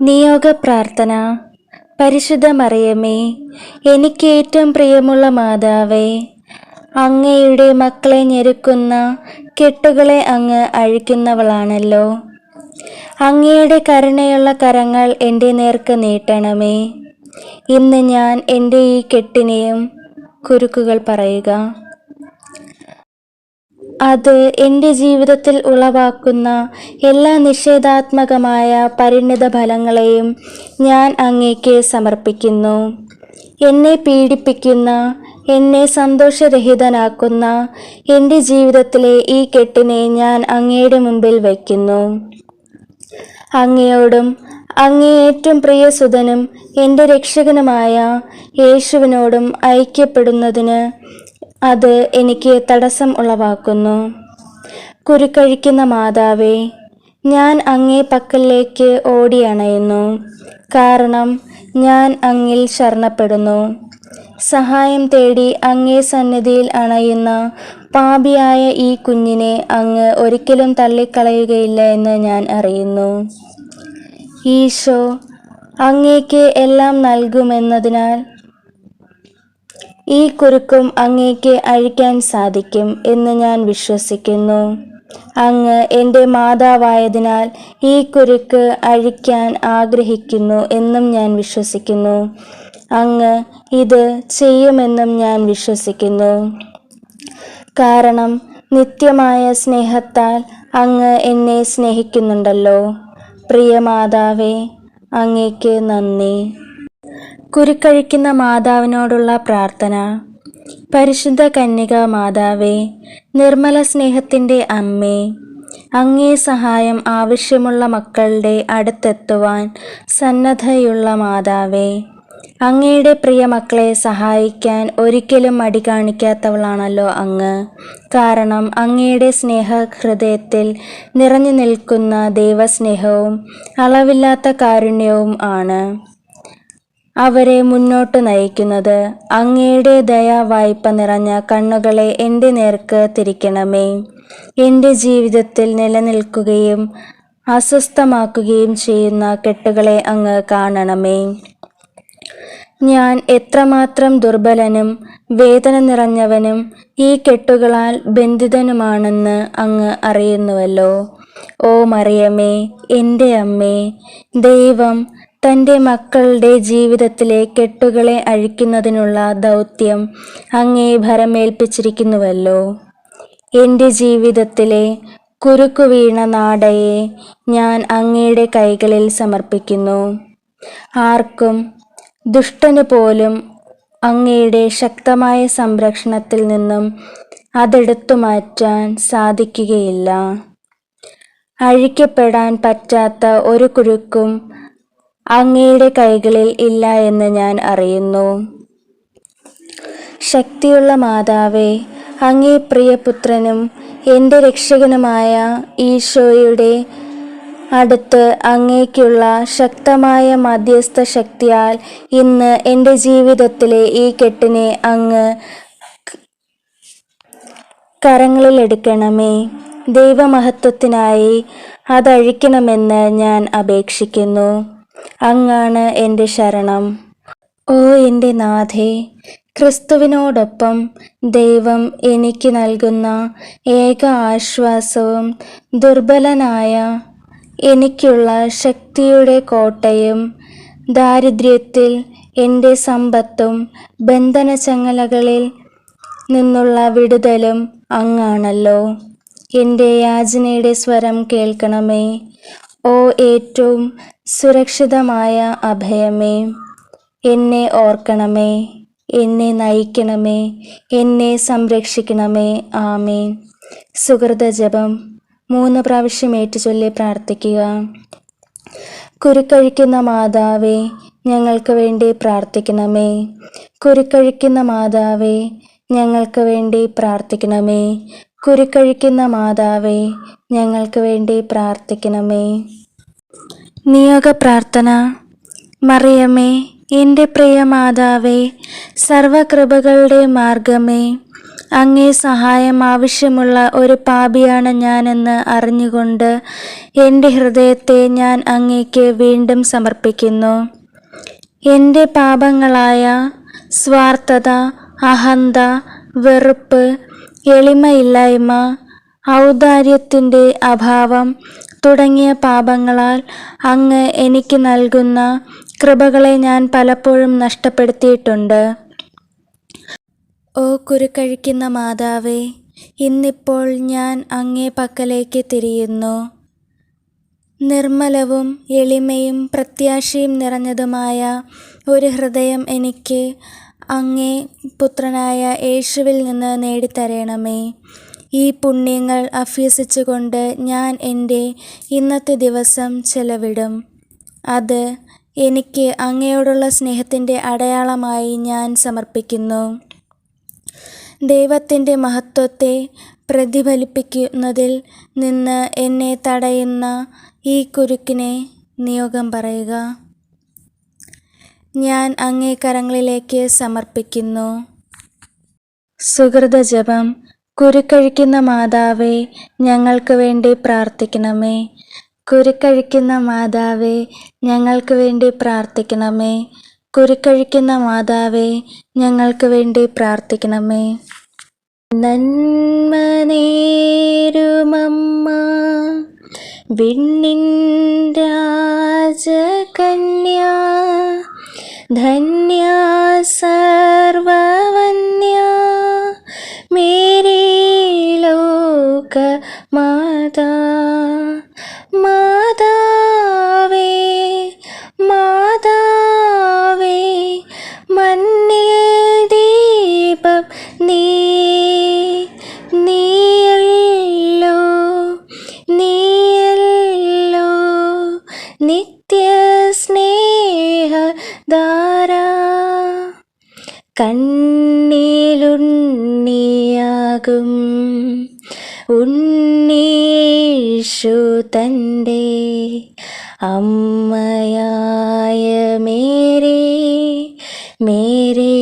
നിയോഗ പ്രാർത്ഥന പരിശുദ്ധ മറിയമേ എനിക്ക് ഏറ്റവും പ്രിയമുള്ള മാതാവേ അങ്ങയുടെ മക്കളെ ഞെരുക്കുന്ന കെട്ടുകളെ അങ്ങ് അഴിക്കുന്നവളാണല്ലോ. അങ്ങയുടെ കരുണയുള്ള കരങ്ങൾ എന്റെ നേർക്ക് നീട്ടണമേ. ഇന്ന് ഞാൻ എന്റെ ഈ കെട്ടിനെയും കുരുക്കുകൾ പറയുക. അത് എന്റെ ജീവിതത്തിൽ ഉളവാക്കുന്ന എല്ലാ നിഷേധാത്മകമായ പരിണിത ഫലങ്ങളെയും ഞാൻ അങ്ങേക്ക് സമർപ്പിക്കുന്നു. എന്നെ പീഡിപ്പിക്കുന്ന എന്നെ സന്തോഷരഹിതനാക്കുന്ന എന്റെ ജീവിതത്തിലെ ഈ കെട്ടിനെ ഞാൻ അങ്ങയുടെ മുമ്പിൽ വയ്ക്കുന്നു. അങ്ങയോടും അങ്ങേ ഏറ്റവും പ്രിയസുതനും എന്റെ രക്ഷകനുമായ യേശുവിനോടും ഐക്യപ്പെടുന്നതിന് അത് എനിക്ക് തടസ്സം ഉളവാക്കുന്നു. കുരുക്കഴിക്കുന്ന മാതാവേ ഞാൻ അങ്ങേ പക്കലേക്ക് ഓടി അണയുന്നു. കാരണം ഞാൻ അങ്ങിൽ ശരണപ്പെടുന്നു. സഹായം തേടി അങ്ങേ സന്നിധിയിൽ അണയുന്ന പാപിയായ ഈ കുഞ്ഞിനെ അങ്ങ് ഒരിക്കലും തള്ളിക്കളയുകയില്ല എന്ന് ഞാൻ അറിയുന്നു. ഈശോ അങ്ങേക്ക് എല്ലാം നൽകുമെന്നതിനാൽ ഈ കുരുക്കും അങ്ങേക്ക് അഴിക്കാൻ സാധിക്കും എന്ന് ഞാൻ വിശ്വസിക്കുന്നു. അങ്ങ് എന്റെ മാതാവായതിനാൽ ഈ കുരുക്ക് അഴിക്കാൻ ആഗ്രഹിക്കുന്നു എന്നും ഞാൻ വിശ്വസിക്കുന്നു. അങ്ങ് ഇത് ചെയ്യുമെന്നും ഞാൻ വിശ്വസിക്കുന്നു. കാരണം നിത്യമായ സ്നേഹത്താൽ അങ്ങ് എന്നെ സ്നേഹിക്കുന്നുണ്ടല്ലോ. പ്രിയ മാതാവേ അങ്ങേക്ക് നന്ദി. കുരുക്കഴിക്കുന്ന മാതാവിനോടുള്ള പ്രാർത്ഥന. പരിശുദ്ധ കന്യക മാതാവേ നിർമ്മല സ്നേഹത്തിന്റെ അമ്മേ അങ്ങേ സഹായം ആവശ്യമുള്ള മക്കളുടെ അടുത്തെത്തുവാൻ സന്നദ്ധയുള്ള മാതാവേ അങ്ങയുടെ പ്രിയ മക്കളെ സഹായിക്കാൻ ഒരിക്കലും മടി കാണിക്കാത്തവളാണല്ലോ അങ്ങ്. കാരണം അങ്ങയുടെ സ്നേഹ ഹൃദയത്തിൽ നിറഞ്ഞു നിൽക്കുന്ന ദൈവസ്നേഹവും അളവില്ലാത്ത കാരുണ്യവും ആണ്. അവരെ മുന്നോട്ട് നയിക്കുന്നത്. അങ്ങയുടെ ദയാ വായ്പ നിറഞ്ഞ കണ്ണുകളെ എന്റെ നേർക്ക് തിരിക്കണമേ. എന്റെ ജീവിതത്തിൽ നിലനിൽക്കുകയും അസ്വസ്ഥമാക്കുകയും ചെയ്യുന്ന കെട്ടുകളെ അങ്ങ് കാണണമേ. ഞാൻ എത്രമാത്രം ദുർബലനും വേദന നിറഞ്ഞവനും ഈ കെട്ടുകളാൽ ബന്ധിതനുമാണെന്ന് അങ്ങ് അറിയുന്നുവല്ലോ. ഓ മറിയമേ എന്റെ അമ്മേ ദൈവം തന്റെ മക്കളുടെ ജീവിതത്തിലെ കെട്ടുകളെ അഴിക്കുന്നതിനുള്ള ദൗത്യം അങ്ങേ ഭരമേൽപ്പിച്ചിരിക്കുന്നുവല്ലോ. എന്റെ ജീവിതത്തിലെ കുരുക്കു വീണ നാടയെ ഞാൻ അങ്ങയുടെ കൈകളിൽ സമർപ്പിക്കുന്നു. ആർക്കും ദുഷ്ടന് പോലും അങ്ങയുടെ ശക്തമായ സംരക്ഷണത്തിൽ നിന്നും അതെടുത്തു മാറ്റാൻ സാധിക്കുകയില്ല. അഴിക്കപ്പെടാൻ പറ്റാത്ത ഒരു കുരുക്കും അങ്ങയുടെ കൈകളിൽ ഇല്ല എന്ന് ഞാൻ അറിയുന്നു. ശക്തിയുള്ള മാതാവേ അങ്ങേ പ്രിയപുത്രനും എന്റെ രക്ഷകനുമായ ഈശോയുടെ അടുത്ത് അങ്ങേക്കുള്ള ശക്തമായ മധ്യസ്ഥ ശക്തിയാൽ ഇന്ന് എന്റെ ജീവിതത്തിലെ ഈ കെട്ടിനെ അങ്ങ് കരങ്ങളിൽ കരങ്ങളിലെടുക്കണമേ ദൈവമഹത്വത്തിനായി അതഴിക്കണമെന്ന് ഞാൻ അപേക്ഷിക്കുന്നു. അങ്ങാണ് എന്റെ ശരണം. ഓ എന്റെ നാഥേ ക്രിസ്തുവിനോടൊപ്പം ദൈവം എനിക്ക് നൽകുന്ന ഏക ആശ്വാസവും ദുർബലനായ എനിക്കുള്ള ശക്തിയുടെ കോട്ടയും ദാരിദ്ര്യത്തിൽ എന്റെ സമ്പത്തും ബന്ധനചങ്ങലകളിൽ നിന്നുള്ള വിടുതലും അങ്ങാണല്ലോ. എന്റെ യാചനയുടെ സ്വരം കേൾക്കണമേ. ഓ ഏറ്റവും സുരക്ഷിതമായ അഭയമേ എന്നെ ഓർക്കണമേ എന്നെ നയിക്കണമേ എന്നെ സംരക്ഷിക്കണമേ. ആമേൻ. സുഹൃത ജപം മൂന്ന് പ്രാവശ്യം ഏറ്റുചൊല്ലി പ്രാർത്ഥിക്കുക. കുരുക്കഴിക്കുന്ന മാതാവേ ഞങ്ങൾക്ക് വേണ്ടി പ്രാർത്ഥിക്കണമേ. കുരുക്കഴിക്കുന്ന മാതാവേ ഞങ്ങൾക്ക് വേണ്ടി പ്രാർത്ഥിക്കണമേ. കുരുക്കഴിക്കുന്ന മാതാവേ ഞങ്ങൾക്ക് വേണ്ടി പ്രാർത്ഥിക്കണമേ. നിയോഗ പ്രാർത്ഥന മറിയമേ എന്റെ പ്രിയ മാതാവേ സർവകൃപകളുടെ മാർഗമേ അങ്ങേ സഹായം ആവശ്യമുള്ള ഒരു പാപിയാണ് ഞാനെന്ന് അറിഞ്ഞുകൊണ്ട് എന്റെ ഹൃദയത്തെ ഞാൻ അങ്ങേക്ക് വീണ്ടും സമർപ്പിക്കുന്നു. എന്റെ പാപങ്ങളായ സ്വാർത്ഥത അഹന്ത വെറുപ്പ് എളിമയില്ലായ്മ ഔദാര്യത്തിന്റെ അഭാവം തുടങ്ങിയ പാപങ്ങളാൽ അങ്ങ് എനിക്ക് നൽകുന്ന കൃപകളെ ഞാൻ പലപ്പോഴും നഷ്ടപ്പെടുത്തിയിട്ടുണ്ട്. ഓ കുരുക്കഴിക്കുന്ന മാതാവേ ഇന്നിപ്പോൾ ഞാൻ അങ്ങേ പക്കലേക്ക് തിരിയുന്നു. നിർമ്മലവും എളിമയും പ്രത്യാശയും നിറഞ്ഞതുമായ ഒരു ഹൃദയം എനിക്ക് അങ്ങേ പുത്രനായ യേശുവിൽ നിന്ന് നേടിത്തരണമേ. ഈ പുണ്യങ്ങൾ അഭ്യസിച്ചുകൊണ്ട് ഞാൻ എന്റെ ഇന്നത്തെ ദിവസം ചെലവിടും. അത് എനിക്ക് അങ്ങയോടുള്ള സ്നേഹത്തിന്റെ അടയാളമായി ഞാൻ സമർപ്പിക്കുന്നു. ദൈവത്തിന്റെ മഹത്വത്തെ പ്രതിഫലിപ്പിക്കുന്നതിൽ നിന്ന് എന്നെ തടയുന്ന ഈ കുരുക്കിനെ നിയോഗം പറയുക. ഞാൻ അങ്ങേ കരങ്ങളിലേക്ക് സമർപ്പിക്കുന്നു. സുഹൃത ജപം കുരുക്കഴിക്കുന്ന മാതാവേ ഞങ്ങൾക്ക് വേണ്ടി പ്രാർത്ഥിക്കണമേ. കുരുക്കഴിക്കുന്ന മാതാവേ ഞങ്ങൾക്ക് വേണ്ടി പ്രാർത്ഥിക്കണമേ. കുരുക്കഴിക്കുന്ന മാതാവേ ഞങ്ങൾക്ക് വേണ്ടി പ്രാർത്ഥിക്കണമേ. നന്മ നേരുമമ്മ വിണ്ണിൻ ലോക മാതാ മാതാവേ മാതാവേ മണ്ണിൽ ദീപം നീ നീയല്ലോ നീയല്ലോ നിത്യ സ്നേഹധാരാ കണ്ണിലുണ്ണിയാകും ഉണ്ണീഷു തന്റെ അമ്മയായ മേരെ മേരെ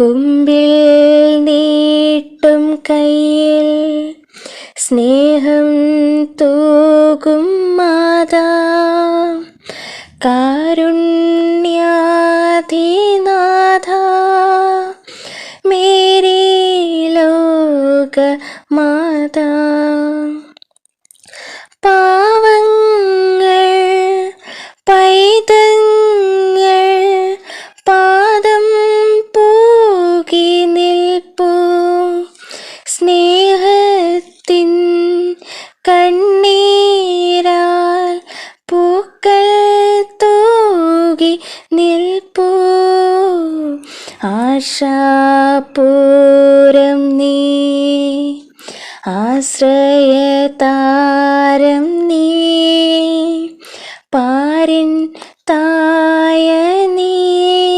കുമ്പിൽ നീട്ടും കയ്യിൽ സ്നേഹം തൂകും മാതാ. കാരുണ്യാധിനാഥ മേരീ ലോക മാതാ. ആശ്രയതാരം നീ. പാരിൻ തായ നീ.